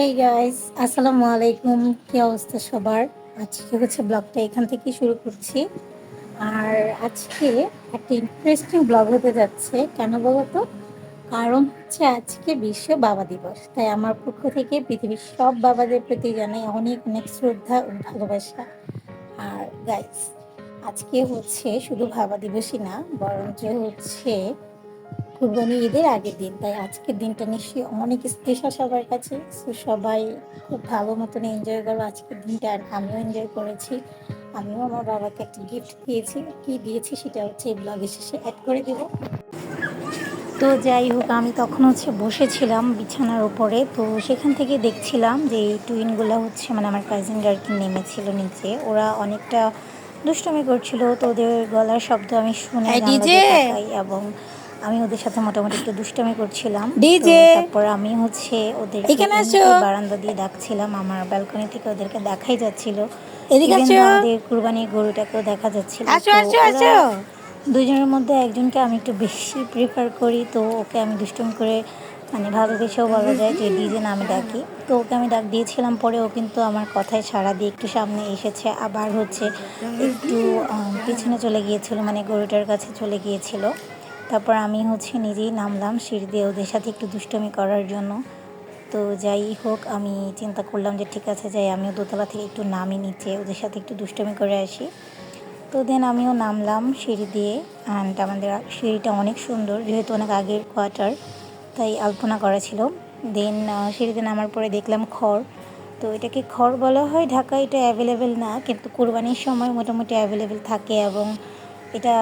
Hey guys আসসালামু আলাইকুম। কি অবস্থা সবার? আজকে হচ্ছে ব্লগটা এখান থেকে শুরু করছি। আর আজকে একটা ইন্টারেস্টিং ব্লগ হতে যাচ্ছে, কেন বলো তো কারণ হচ্ছে আজকে বিশ্ব বাবা দিবস। তাই আমার পক্ষ থেকে পৃথিবীর সব বাবাদের প্রতি জানাই অনেক অনেক শ্রদ্ধা ও ভালোবাসা। আর গাইস আজকে হচ্ছে শুধু বাবা দিবসই না, বরঞ্চ হচ্ছে কুরবানি ঈদের আগের দিন তাই আজকের দিনটা নিশ্চয়ই অনেক স্পেশাল সবার কাছে। তো সবাই খুব ভালো মতন এনজয় করো আজকের দিনটা আর আমিও এনজয় করেছি। আমিও আমার বাবাকে একটা গিফট দিয়েছি। কি দিয়েছি সেটা হচ্ছে এই ব্লগের শেষে অ্যাড করে দেবো। তো যাই হোক আমি তখন হচ্ছে বসেছিলাম বিছানার উপরে। তো সেখান থেকে দেখছিলাম যে এই টুইনগুলো হচ্ছে মানে আমার কাজিনরা আর কি নেমেছিল নিচে। ওরা অনেকটা দুষ্টমি করছিল। তো ওদের গলার শব্দ আমি শুনে এবং আমি ওদের সাথে মোটামুটি একটু দুষ্টামি করছিলাম তারপর আমি হচ্ছে ওদের এখানে আসো। বারান্দা দিয়ে ডাকছিলাম আমার ব্যালকনি থেকে ওদেরকে দেখাই যাচ্ছিল এদিকে Even আসো। আমাদের কুরবানির গরুটাকেও দেখা যাচ্ছিল আসো, আসো, আসো। দুজনের মধ্যে একজনকে আমি একটু বেশি প্রিফার করি তো ওকে আমি দুষ্টুমি করে মানে ভালোবেসেও বলা যায় যে ডিজে নামে ডাকি তো ওকে আমি ডাক দিয়েছিলাম পরে ও কিন্তু আমার কথায় সাড়া দিয়ে একটু সামনে এসেছে আবার হচ্ছে একটু পিছনে চলে গিয়েছিল মানে গরুটার কাছে চলে গিয়েছিল তারপর আমি হচ্ছে নিজেই নামলাম সিঁড়ি দিয়ে ওদের সাথে একটু দুষ্টমি করার জন্য। তো যাই হোক, আমি চিন্তা করলাম যে ঠিক আছে, যাই, আমিও দোতলা থেকে একটু নামি নিচে ওদের সাথে একটু দুষ্টমি করে আসি। তো দেন আমিও নামলাম সিঁড়ি দিয়ে অ্যান্ড আমাদের সিঁড়িটা অনেক সুন্দর, যেহেতু অনেক আগের কোয়ার্টার তাই আলপনা করা ছিল। দেন সিঁড়িতে নামার পরে দেখলাম খড়। তো এটাকে খড় বলা হয়, ঢাকায় এটা অ্যাভেলেবেল না, কিন্তু কোরবানির সময় মোটামুটি অ্যাভেলেবেল থাকে এবং এটা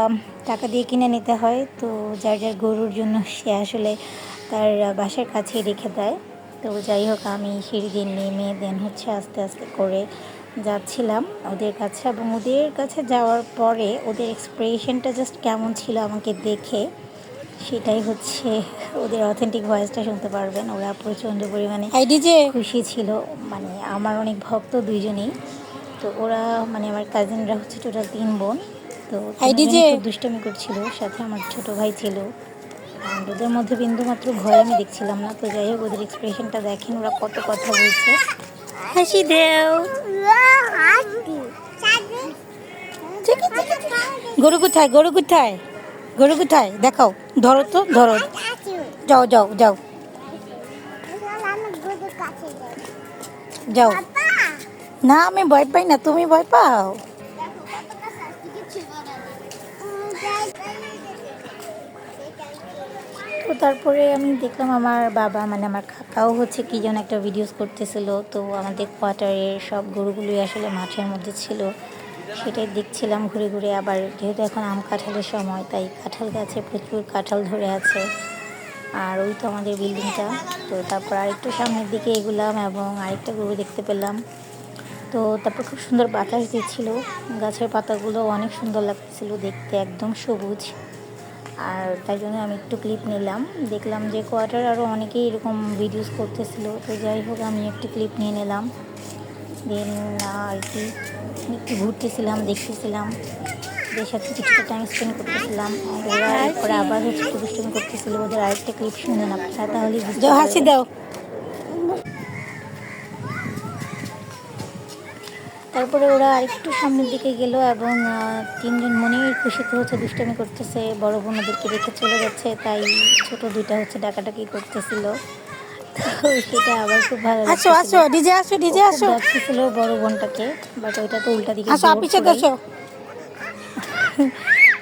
টাকা দিয়ে কিনে নিতে হয় তো যার যার গরুর জন্য সে আসলে তার বাসার কাছেই রেখে দেয়। তো যাই হোক আমি সিঁড়ি দিয়ে নেমে দেন হচ্ছে আস্তে আস্তে করে যাচ্ছিলাম ওদের কাছে এবং ওদের কাছে যাওয়ার পরে ওদের এক্সপ্রেশনটা জাস্ট কেমন ছিল আমাকে দেখে সেটাই হচ্ছে ওদের অথেন্টিক ভয়েসটা শুনতে পারবেন। ওরা প্রচণ্ড পরিমাণে খুশি ছিল মানে আমার অনেক ভক্ত দুইজনেই। তো ওরা মানে আমার কাজিনরা হচ্ছে টোটাল তিন বোন। তো খুব দুষ্টামি করছিল সাথে আমার ছোট ভাই ছিল। ওদের মধ্যে বিন্দু মাত্র ভয় আমি দেখছিলাম না তো যাই হোক ওদের এক্সপ্রেশনটা দেখেন ওরা কত কথা বলছে। হাসি দেও। গরু কোথায় গরু কোথায়? গরু কোথায়? দেখাও। ধরো তো ধরো। যাও যাও যাও। যাও। না আমি ভয় পাই না তুমি ভয় পাও? তো তারপরে আমি দেখলাম আমার বাবা মানে আমার কাকাও হচ্ছে কি যেন একটা ভিডিওস করতেছিল। তো আমাদের কোয়ার্টারের সব গরুগুলোই আসলে মাঠের মধ্যে ছিল। সেটাই দেখছিলাম ঘুরে ঘুরে। আবার যেহেতু এখন আম কাঁঠালের সময়, তাই কাঁঠাল গাছে প্রচুর কাঁঠাল ধরে আছে। আর ওই তো আমাদের বিল্ডিংটা তো তারপর আরেকটু সামনের দিকে এগুলাম এবং আরেকটা গরু দেখতে পেলাম। তো তারপর খুব সুন্দর বাতাস দিচ্ছিল। গাছের পাতাগুলো অনেক সুন্দর লাগছিল দেখতে একদম সবুজ। আর তাই জন্য আমি একটু ক্লিপ নিলাম। দেখলাম যে কোয়ার্টার আরও অনেকেই এরকম ভিডিওস করতেছিল। তো যাই হোক আমি একটু ক্লিপ নিয়ে নিলাম। দেন আর কি একটু ঘুরতেছিলাম দেখতেছিলাম। ওদের সাথে কিছুটা টাইম স্পেন্ড করতেছিলাম। ওরা আবার হচ্ছে একটু করতেছিল। ওদের আরেকটা ক্লিপ শুনলেন আপনারা হাসি দাও। তারপরে ওরা আরেকটু সামনের দিকে গেল এবং তিনজন মনের খুশিতে হচ্ছে দুষ্টামি করতেছে। বড় বোন ওদেরকে রেখে চলে যাচ্ছে তাই ছোট দুইটা হচ্ছে ডাকাডাকি করতেছিল। তো সেটা আবার খুব ভালো আসো আসো ডিজে আসো ডিজে আসো। ডাকতেছিল বড় বোনটাকে বাট ওইটা তো উল্টা দিকে আসো জোর আপিসে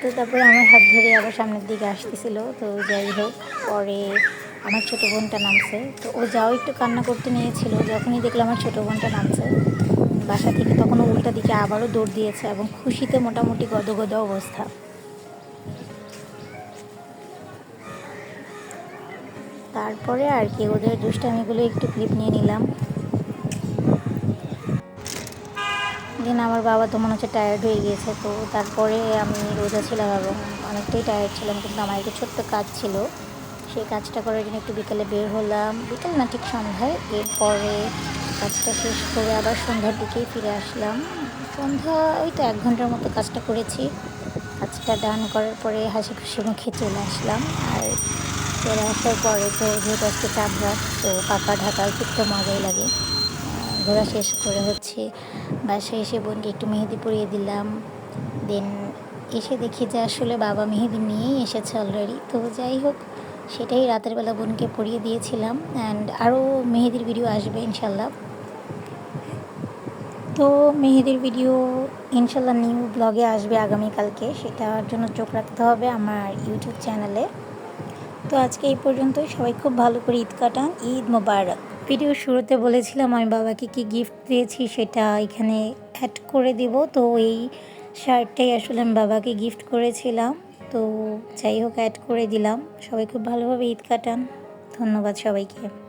তো তারপরে আমার হাত ধরে আবার সামনের দিকে আসতেছিল তো যাই হোক পরে আমার ছোট বোনটা নামছে। তো ও যাও একটু কান্না করতে নিয়েছিল যখনই দেখল আমার ছোট বোনটা নামছে বাসা থেকে তখন উল্টা দিকে আবারও দৌড় দিয়েছে এবং খুশিতে মোটামুটি গদগদ অবস্থা। তারপরে আর কি, ওদের দুষ্টামিগুলো একটু ক্লিপ নিয়ে নিলাম। দিন আমার বাবা তো মনে হচ্ছে টায়ার্ড হয়ে গিয়েছে, তো তারপরে আমি রোজা ছিলাম এবং অনেকটাই টায়ার্ড ছিলাম, কিন্তু আমার একটু ছোট্ট কাজ ছিল। সেই কাজটা করার জন্য একটু বিকেলে বের হলাম। বিকেল না, ঠিক সন্ধ্যায়। এরপরে কাজটা শেষ করে আবার সন্ধ্যার দিকেই ফিরে আসলাম। সন্ধ্যা ওই তো এক ঘণ্টার মতো কাজটা করেছি। কাজটা ডান করার পরে হাসি খুশি মুখে চলে আসলাম। আর চলে আসার পরে তো যেহেতু আজকে রাত, তো পাকা খুব তো মজাই লাগে। ঘোরা শেষ করে হচ্ছে বাসায় এসে বোনকে একটু মেহেদি পরিয়ে দিলাম। দেন এসে দেখি যে আসলে বাবা মেহেদি নিয়েই এসেছে অলরেডি তো যাই হোক সেটাই রাতের বেলা বোনকে পরিয়ে দিয়েছিলাম অ্যান্ড আরও মেহেদির ভিডিও আসবে ইনশাল্লাহ। তো মেহেদির ভিডিও ইনশাল্লাহ নিউ ব্লগে আসবে আগামীকালকে, সেটার জন্য চোখ রাখতে হবে আমার ইউটিউব চ্যানেলে তো আজকে এই পর্যন্তই, সবাই খুব ভালো করে ঈদ কাটান, ঈদ মোবারক। ভিডিও শুরুতে বলেছিলাম আমি বাবাকে কি গিফট দিয়েছি সেটা এখানে অ্যাড করে দিব, তো এই শার্টটাই আসলে আমি বাবাকে গিফট করেছিলাম। তো যাই হোক অ্যাড করে দিলাম। সবাই খুব ভালোভাবে ঈদ কাটান। ধন্যবাদ সবাইকে।